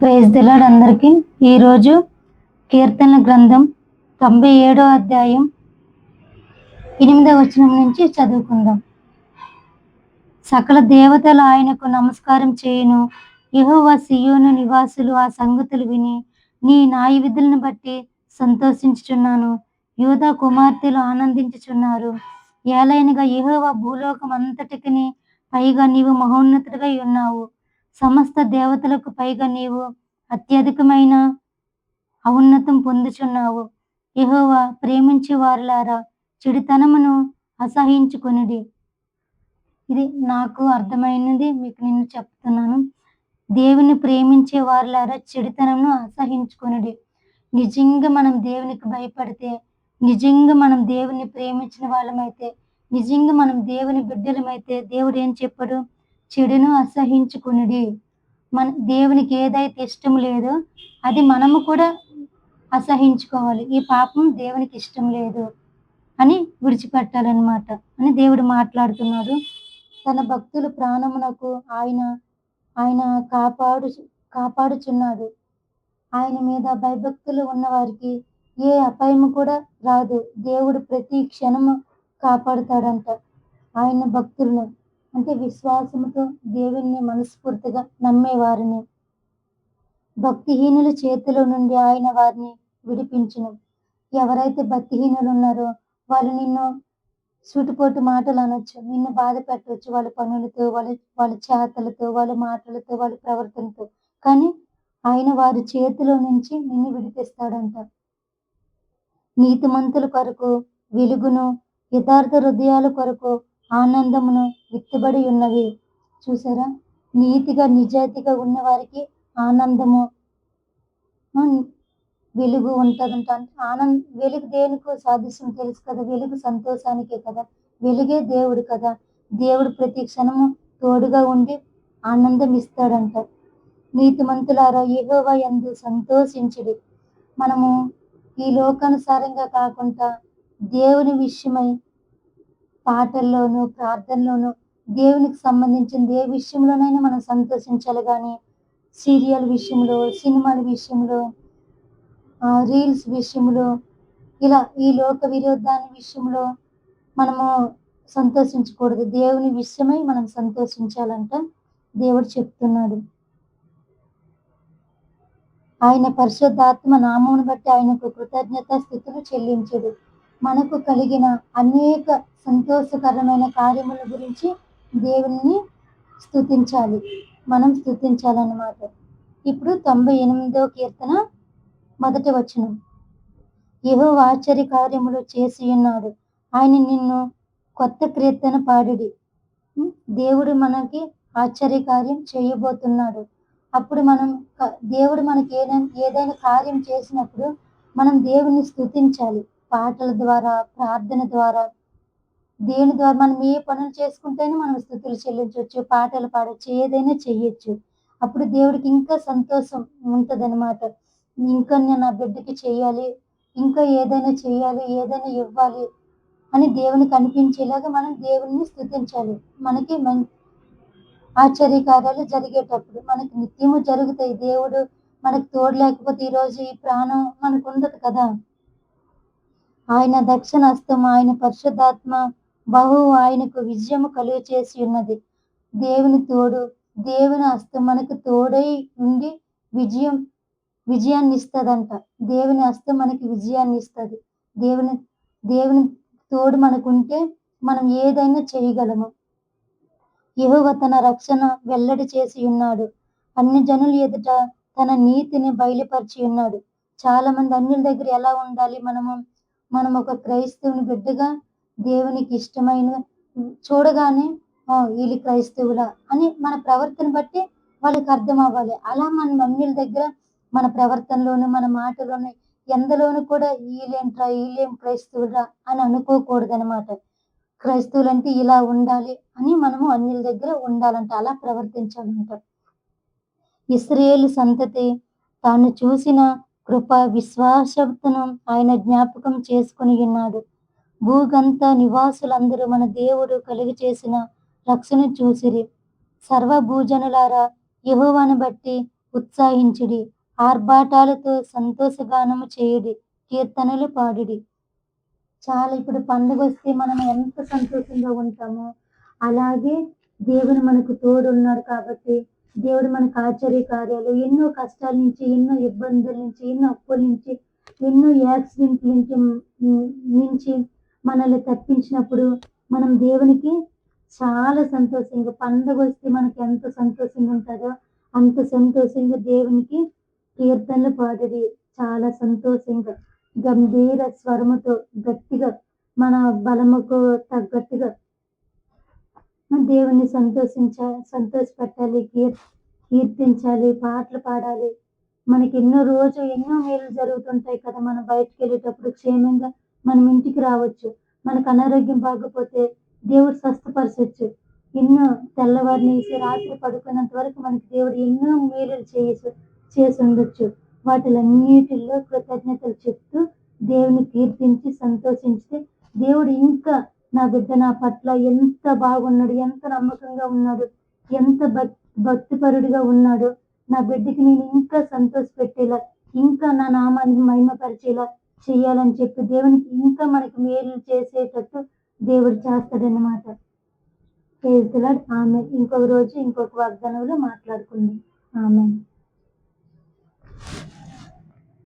Praise దిలాడ్ అందరికీ. ఈరోజు కీర్తన గ్రంథం తొంభై ఏడో అధ్యాయం ఎనిమిదవ వచనం నుంచి చదువుకుందాం. సకల దేవతలు ఆయనకు నమస్కారం చేయును. యహోవ సియోను నివాసులు ఆ సంగతులు విని నీ న్యాయ విధులను బట్టి సంతోషించుచున్నాను. యూదా కుమార్తెలు ఆనందించుచున్నారు. ఏలైనగా యహోవ భూలోకం అంతటికి పైగా నీవు మహోన్నతుడిగా ఉన్నావు. సమస్త దేవతలకు పైగా నీవు అత్యధికమైన ఔన్నతం పొందుచున్నావు. యహోవా ప్రేమించే వారులారా చెడుతనమును అసహించుకొనిడి ఇది నాకు అర్థమైనది మీకు నేను చెప్తున్నాను. దేవుని ప్రేమించే వారులారా చెడుతనమును అసహించుకొనిడి నిజంగా మనం దేవునికి భయపడితే నిజంగా మనం దేవుని ప్రేమించిన వాళ్ళమైతే నిజంగా మనం దేవుని బిడ్డలమైతే దేవుడు ఏం చెప్పాడు? చెడును అసహించుకునిడి. మన దేవునికి ఏదైతే ఇష్టం లేదో అది మనము కూడా అసహించుకోవాలి. ఈ పాపం దేవునికి ఇష్టం లేదు అని విడిచిపెట్టాలన్నమాట అని దేవుడు మాట్లాడుతున్నాడు. తన భక్తుల ప్రాణమునకు ఆయన ఆయన కాపాడు కాపాడుచున్నాడు. ఆయన మీద భయభక్తులు ఉన్న వారికి ఏ అపాయము కూడా రాదు. దేవుడు ప్రతి క్షణము కాపాడుతాడంట. ఆయన భక్తులను అంటే విశ్వాసముతో దేవుణ్ణి మనస్ఫూర్తిగా నమ్మేవారిని. భక్తిహీనుల చేతిలో నుండి ఆయన వారిని విడిపించను. ఎవరైతే భక్తిహీనులు ఉన్నారో వాళ్ళు నిన్ను సూటిపోటు మాటలు అనొచ్చు నిన్ను బాధ పెట్టవచ్చు వాళ్ళ పనులతో వాళ్ళ వాళ్ళ చేతలతో వాళ్ళ మాటలతో వాళ్ళ ప్రవర్తనతో. కానీ ఆయన వారి చేతిలో నుంచి నిన్ను విడిపిస్తాడంట. నీతిమంతుల కొరకు వెలుగును యథార్థ హృదయాల కొరకు ఆనందమును విత్తుబడి ఉన్నవి. చూసారా? నీతిగా నిజాయితీగా ఉన్న వారికి ఆనందము వెలుగు ఉంటుందంట. అంటే ఆనంద వెలుగు దేనికో సాధిస్తుంది తెలుసు కదా. వెలుగు సంతోషానికే కదా. వెలుగే దేవుడు కదా. దేవుడు ప్రతి క్షణము తోడుగా ఉండి ఆనందం ఇస్తాడంట. నీతిమంతులారా యెహోవా ఎందు సంతోషించుడి. మనము ఈ లోకానుసారంగా కాకుండా దేవుని విషయమై పాటల్లోనూ ప్రార్థనలోనూ దేవునికి సంబంధించిన ఏ విషయంలోనైనా మనం సంతోషించాలి కానీ సీరియల్ విషయంలో సినిమాల విషయంలో ఆ, రీల్స్ విషయంలో ఇలా ఈ లోక విరోధాన్ని విషయంలో మనము సంతోషించకూడదు. దేవుని విషయమై మనం సంతోషించాలంట దేవుడు చెప్తున్నాడు. ఆయన పరిశుద్ధాత్మ నామమును బట్టి ఆయనకు కృతజ్ఞత స్థితులు చెల్లించడు మనకు కలిగిన అనేక సంతోషకరమైన కార్యముల గురించి దేవుణ్ణి స్థుతించాలి మనం స్థుతించాలన్నమాట ఇప్పుడు తొంభై ఎనిమిదో కీర్తన మొదటి వచనం. ఏవో ఆశ్చర్య కార్యములు చేసి ఉన్నాడు. ఆయన నిన్ను కొత్త కీర్తన పాడిడి. దేవుడు మనకి ఆశ్చర్య కార్యం చేయబోతున్నాడు. అప్పుడు మనం దేవుడు మనకి ఏదైనా ఏదైనా కార్యం చేసినప్పుడు మనం దేవుని స్థుతించాలి పాటల ద్వారా ప్రార్థన ద్వారా దేని ద్వారా మనం ఏ పనులు చేసుకుంటేనే మనం స్థుతులు చెల్లించవచ్చు పాటలు పాడవచ్చు ఏదైనా చెయ్యొచ్చు. అప్పుడు దేవుడికి ఇంకా సంతోషం ఉంటదన్నమాట. ఇంకా నేను నా బిడ్డకి చేయాలి ఇంకా ఏదైనా చేయాలి ఏదైనా ఇవ్వాలి అని దేవునికి అనిపించేలాగా మనం దేవుడిని స్థుతించాలి. మనకి మం ఆశ్చర్యకార్యాలు జరిగేటప్పుడు మనకి నిత్యము జరుగుతాయి. దేవుడు మనకు తోడు లేకపోతే ఈరోజు ఈ ప్రాణం మనకు ఉండదు కదా. ఆయన దక్షిణ హస్తం ఆయన పరిశుద్ధాత్మ బహు ఆయనకు విజయము కలుగు చేసి ఉన్నది. దేవుని తోడు దేవుని హస్తం మనకు తోడై ఉండి విజయం విజయాన్ని ఇస్తుందంట. దేవుని హస్తం మనకి విజయాన్ని ఇస్తుంది. దేవుని దేవుని తోడు మనకుంటే మనం ఏదైనా చేయగలము. యెహోవా తన రక్షణ వెల్లడి చేసి ఉన్నాడు. అన్ని జనుల ఎదుట తన నీతిని బయలుపరిచి ఉన్నాడు. చాలా మంది అన్యుల దగ్గర ఎలా ఉండాలి మనము? మనం ఒక క్రైస్తవుని బిడ్డగా దేవునికి ఇష్టమైన చూడగానే వీళ్ళు క్రైస్తవుల అని మన ప్రవర్తన బట్టి వాళ్ళకి అర్థం అవ్వాలి. అలా మన మమ్మీల దగ్గర మన ప్రవర్తనలోను మన మాటలోను ఎందులోనూ కూడా వీళ్ళేంట్రా వీళ్ళేం క్రైస్తవురా అని అనుకోకూడదు అనమాట క్రైస్తవులు అంటే ఇలా ఉండాలి అని మనము అన్యుల దగ్గర ఉండాలంట. అలా ప్రవర్తించాలంట. ఇస్రాయేలు సంతతి తాను చూసిన కృప విశ్వాసతను ఆయన జ్ఞాపకం చేసుకుని ఉన్నాడు. భూగంత నివాసులందరూ మన దేవుడు కలిగి చేసిన రక్షణ చూసిరి. సర్వభూజనులారా యహోవాను బట్టి ఉత్సాహించుడి. ఆర్భాటాలతో సంతోషగానము చేయుడి. కీర్తనలు పాడుడి. చాలా ఇప్పుడు పండుగ వస్తే మనం ఎంత సంతోషంగా ఉంటామో అలాగే దేవుడు మనకు తోడున్నాడు కాబట్టి దేవుడు మనకు ఆశ్చర్య కార్యాలు ఎన్నో కష్టాల నుంచి ఎన్నో ఇబ్బందుల నుంచి ఎన్నో అప్పుల నుంచి ఎన్నో యాక్సిడెంట్ నుంచి నుంచి మనల్ని తప్పించినప్పుడు మనం దేవునికి చాలా సంతోషంగా పండుగ వస్తే మనకి ఎంత సంతోషంగా ఉంటుందో అంత సంతోషంగా దేవునికి కీర్తనలు పాడేది. చాలా సంతోషంగా గంభీర స్వరముతో గట్టిగా మన బలముకు తగ్గట్టుగా దేవుణ్ణి సంతోషించ సంతోషపెట్టాలి కీర్ కీర్తించాలి పాటలు పాడాలి. మనకి ఎన్నో రోజు ఎన్నో మేలు జరుగుతుంటాయి కదా మనం బయటకు వెళ్ళేటప్పుడు క్షేమంగా మనం ఇంటికి రావచ్చు. మనకు అనారోగ్యం బాగపోతే దేవుడు స్వస్థపరచవచ్చు ఎన్నో తెల్లవారిని రాత్రి పడుకున్నంత వరకు మనకి దేవుడు ఎన్నో మేలు చేసి చేసి ఉండొచ్చు వాటిలన్నిటిలో కృతజ్ఞతలు చెప్తూ దేవుని కీర్తించి సంతోషించితే దేవుడు ఇంకా నా బిడ్డ నా పట్ల ఎంత బాగున్నాడు ఎంత నమ్మకంగా ఉన్నాడు ఎంత భక్తిపరుడిగా ఉన్నాడు. నా బిడ్డకి నేను ఇంకా సంతోష పెట్టేలా ఇంకా నా నామాన్ని మహిమపరిచేలా చేయాలని చెప్పి దేవునికి ఇంకా మనకి మేలు చేసేటట్టు దేవుడు చేస్తాడనమాట చేస్తున్నాడు ఆమె ఇంకొక రోజు ఇంకొక వాగ్దానంలో మాట్లాడుకుంది. ఆమె